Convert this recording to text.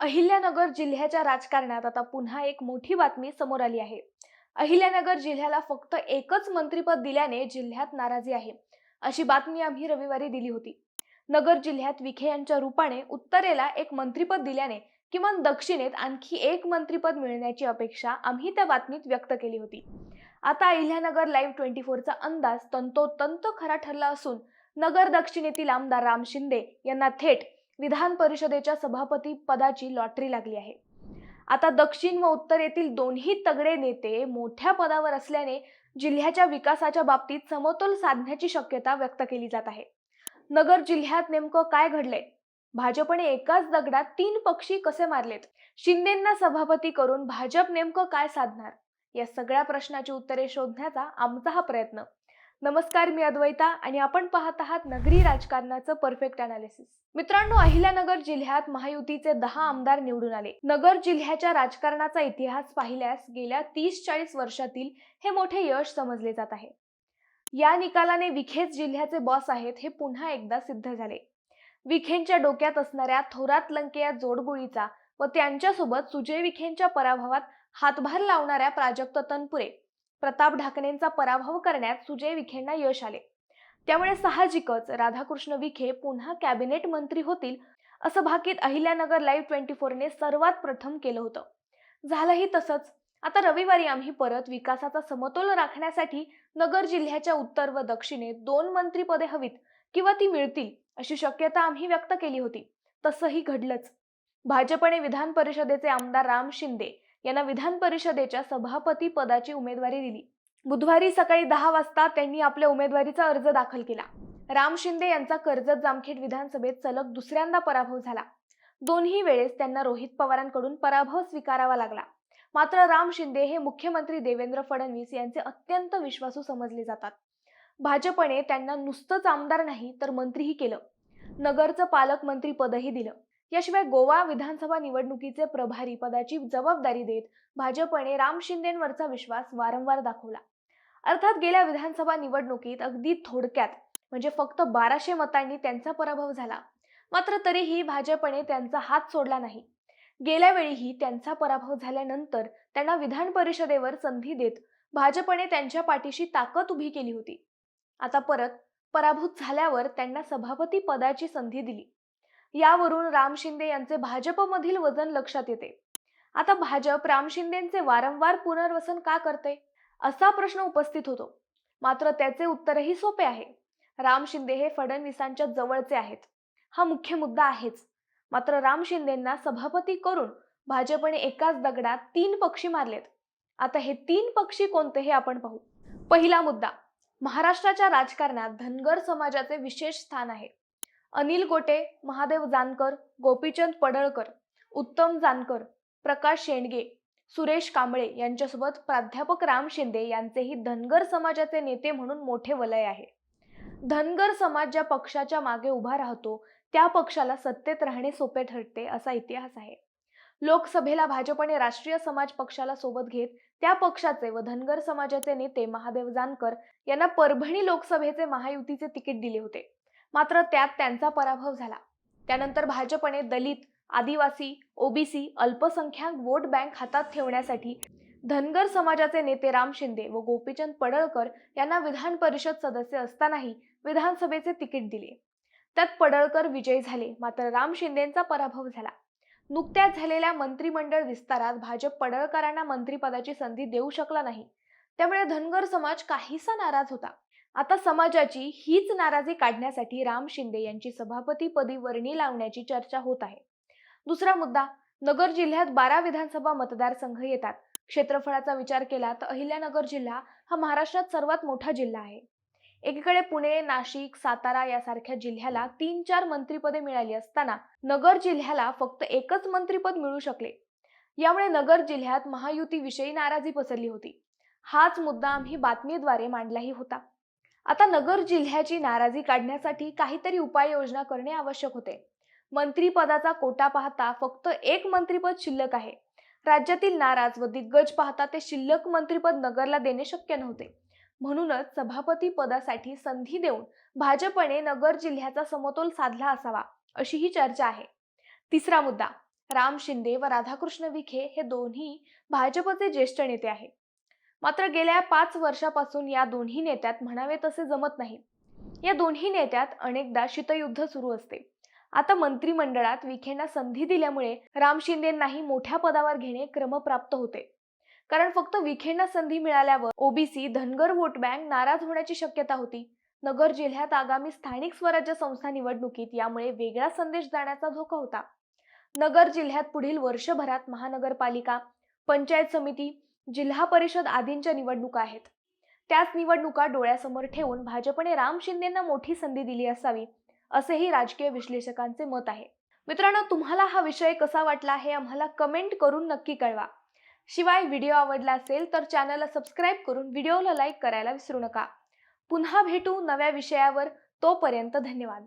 अहिल्यानगर जिल्ह्याच्या राजकारणात आता पुन्हा एक मोठी बातमी समोर आली आहे. अहिल्यानगर जिल्ह्याला फक्त एकच मंत्रीपद दिल्याने जिल्ह्यात नाराजी आहे अशी बातमी आम्ही रविवारी दिली होती. नगर जिल्ह्यात विखे यांच्या रूपाने उत्तरेला एक मंत्रीपद दिल्याने किमान दक्षिणेत आणखी एक मंत्रीपद मिळण्याची अपेक्षा आम्ही त्या बातमीत व्यक्त केली होती. आता अहिल्यानगर लाईव्ह ट्वेंटी फोरचा अंदाज तंतोतंत खरा ठरला असून नगर दक्षिणेतील आमदार राम शिंदे यांना थेट विधान परिषदेच्या सभापती पदाची लॉटरी लागली आहे. आता दक्षिण व उत्तरेतील दोन्ही तगडे नेते मोठ्या पदावर असल्याने जिल्ह्याच्या विकासाच्या बाबतीत समतोल साधण्याची शक्यता व्यक्त केली जात आहे. नगर जिल्ह्यात नेमकं काय घडलंय? भाजपने एकाच दगडात तीन पक्षी कसे मारलेत? शिंदेंना सभापती करून भाजप नेमकं काय साधणार? या सगळ्या प्रश्नाची उत्तरे शोधण्याचा आमचा हा प्रयत्न. नमस्कार मी अद्वैता आणि आपण पाहत आहात नगरी राजकारणाचं परफेक्ट अनालिसिस मित्रांनो अहिल्यानगर जिल्ह्यात महायुतीचे दहा आमदार निवडून आले. नगर जिल्ह्याच्या राजकारणाचा इतिहास पाहिल्यास गेल्या तीस चाळीस वर्षातील हे मोठे यश समजले जात आहे. या निकालाने विखेच जिल्ह्याचे बॉस आहेत हे पुन्हा एकदा सिद्ध झाले. विखेंच्या डोक्यात असणाऱ्या थोरात लंके जोडगोळीचा व त्यांच्यासोबत सुजय विखेंच्या पराभवात हातभार लावणाऱ्या प्राजक्त तनपुरे प्रताप ढाकणेंचा पराभव करण्यात सुजय विखेंना यश आले. त्यामुळे साहजिकच राधाकृष्ण विखे पुन्हा कॅबिनेट मंत्री होतील असं भाकीत अहिल्यानगर लाईव्ह ट्वेंटी फोरने सर्वात प्रथम केलं होतं. झालंही तसंच. आता रविवारी आम्ही परत विकासाचा समतोल राखण्यासाठी नगर जिल्ह्याच्या उत्तर व दक्षिणे दोन मंत्रीपदे हवीत किंवा ती मिळतील अशी शक्यता आम्ही व्यक्त केली होती. तसंही घडलंच. भाजपने विधान परिषदेचे आमदार राम शिंदे यांना विधान परिषदेच्या सभापती पदाची उमेदवारी दिली. बुधवारी सकाळी दहा वाजता त्यांनी आपल्या उमेदवारीचा अर्ज दाखल केला. राम शिंदे यांचा कर्जत जामखेड विधानसभेत सलग दुसऱ्यांदा पराभव झाला. दोन्ही वेळेस त्यांना रोहित पवारांकडून पराभव स्वीकारावा लागला. मात्र राम शिंदे हे मुख्यमंत्री देवेंद्र फडणवीस यांचे अत्यंत विश्वासू समजले जातात. भाजपने त्यांना नुसतंच आमदार नाही तर मंत्रीही केलं. नगरचं पालकमंत्री पदही दिलं. याशिवाय गोवा विधानसभा निवडणुकीचे प्रभारी पदाची जबाबदारी देत भाजपने राम शिंदेंवरचा विश्वास वारंवार दाखवला. अर्थात गेल्या विधानसभा निवडणुकीत अगदी थोडक्यात म्हणजे फक्त बाराशे मतांनी त्यांचा पराभव झाला. मात्र तरीही भाजपने त्यांचा हात सोडला नाही. गेल्या वेळीही त्यांचा पराभव झाल्यानंतर त्यांना विधान परिषदेवर संधी देत भाजपने त्यांच्या पाठीशी ताकद उभी केली होती. आता परत पराभूत झाल्यावर त्यांना सभापती पदाची संधी दिली. यावरून राम शिंदे यांचे भाजपमधील वजन लक्षात येते. आता भाजप राम शिंदेचे वारंवार पुनर्वसन का करते? असा प्रश्न उपस्थित होतो. मात्र त्याचे उत्तरही सोपे आहे. राम शिंदे हे फडणवीसांच्या जवळचे आहेत. हा मुख्य मुद्दा आहेच. मात्र राम शिंदेना सभापती करून भाजपने एकाच दगडात तीन पक्षी मारलेत. आता हे तीन पक्षी कोणते हे आपण पाहू. पहिला मुद्दा. महाराष्ट्राच्या राजकारणात धनगर समाजाचे विशेष स्थान आहे. अनिल गोटे महादेव जानकर गोपीचंद पडळकर उत्तम जानकर प्रकाश शेंडगे सुरेश कांबळे यांच्यासोबत प्राध्यापक राम शिंदे यांचेही धनगर समाजाचे नेते म्हणून मोठे वलय आहे. धनगर समाज ज्या पक्षाच्या मागे उभा राहतो त्या पक्षाला सत्तेत राहणे सोपे ठरते असा इतिहास आहे. लोकसभेला भाजपने राष्ट्रीय समाज पक्षाला सोबत घेत त्या पक्षाचे व धनगर समाजाचे नेते महादेव जानकर यांना परभणी लोकसभेचे महायुतीचे तिकीट दिले होते. मात्र त्यात त्यांचा पराभव झाला. त्यानंतर भाजपने दलित आदिवासी ओबीसी अल्पसंख्याक वोट बँक हातात ठेवण्यासाठी धनगर समाजाचे नेते राम शिंदे व गोपीचंद पडळकर यांना विधान परिषद सदस्य असतानाही विधानसभेचे तिकीट दिले. त्यात पडळकर विजयी झाले मात्र राम शिंदेचा पराभव झाला. नुकत्याच झालेल्या मंत्रिमंडळ विस्तारात भाजप पडळकरांना मंत्रिपदाची संधी देऊ शकला नाही. त्यामुळे धनगर समाज काहीसा नाराज होता. आता समाजाची हीच नाराजी काढण्यासाठी राम शिंदे यांची सभापतीपदी वर्णी लावण्याची चर्चा होत आहे. दुसरा मुद्दा नगर जिल्ह्यात बारा विधानसभा मतदारसंघ येतात. क्षेत्रफळाचा विचार केला तर अहिल्यानगर जिल्हा हा महाराष्ट्रात सर्वात मोठा जिल्हा आहे. एकीकडे पुणे नाशिक सातारा यासारख्या जिल्ह्याला तीन चार मंत्रिपदे मिळाली असताना नगर जिल्ह्याला फक्त एकच मंत्रिपद मिळू शकले. यामुळे नगर जिल्ह्यात महायुतीविषयी नाराजी पसरली होती. हाच मुद्दा आम्ही बातमीद्वारे मांडलाही होता. आता नगर जिल्ह्याची नाराजी काढण्यासाठी काहीतरी उपाययोजना करणे आवश्यक होते. मंत्रीपदाचा कोटा पाहता फक्त एक मंत्रिपद शिल्लक आहे. राज्यातील नाराज व दिग्गज पाहता ते शिल्लक मंत्रीपद नगरला देणे शक्य नव्हते. म्हणूनच सभापती पदासाठी संधी देऊन भाजपने नगर जिल्ह्याचा समतोल साधला असावा अशी ही चर्चा आहे. तिसरा मुद्दा राम शिंदे व राधाकृष्ण विखे हे दोन्ही भाजपचे ज्येष्ठ नेते आहे मात्र गेल्या पाच वर्षापासून या दोन्ही नेत्यात म्हणावे तसे जमत नाही. या दोन्ही नेत्यात अनेकदा शीतयुद्ध सुरू असते. आता मंत्रिमंडळात विखेंना संधी दिल्यामुळे राम शिंदेंनाही मोठ्या पदावर घेणे क्रमप्राप्त होते. कारण फक्त विखेंना संधी मिळाल्यावर ओबीसी धनगर वोट बँक नाराज होण्याची शक्यता होती. नगर जिल्ह्यात आगामी स्थानिक स्वराज्य संस्था निवडणुकीत यामुळे वेगळा संदेश जाण्याचा धोका होता. नगर जिल्ह्यात पुढील वर्षभरात महानगरपालिका पंचायत समिती जिल्हा परिषद आदींच्या निवडणुका आहेत. त्याच निवडणुका डोळ्यासमोर ठेवून भाजपने राम शिंदेंना मोठी संधी दिली असावी असेही राजकीय विश्लेषकांचे मत आहे. मित्रांनो तुम्हाला हा विषय कसा वाटला हे आम्हाला कमेंट करून नक्की कळवा. शिवाय व्हिडिओ आवडला असेल तर चॅनलला सबस्क्राईब करून व्हिडिओला लाईक करायला विसरू नका. पुन्हा भेटू नव्या विषयावर तोपर्यंत धन्यवाद.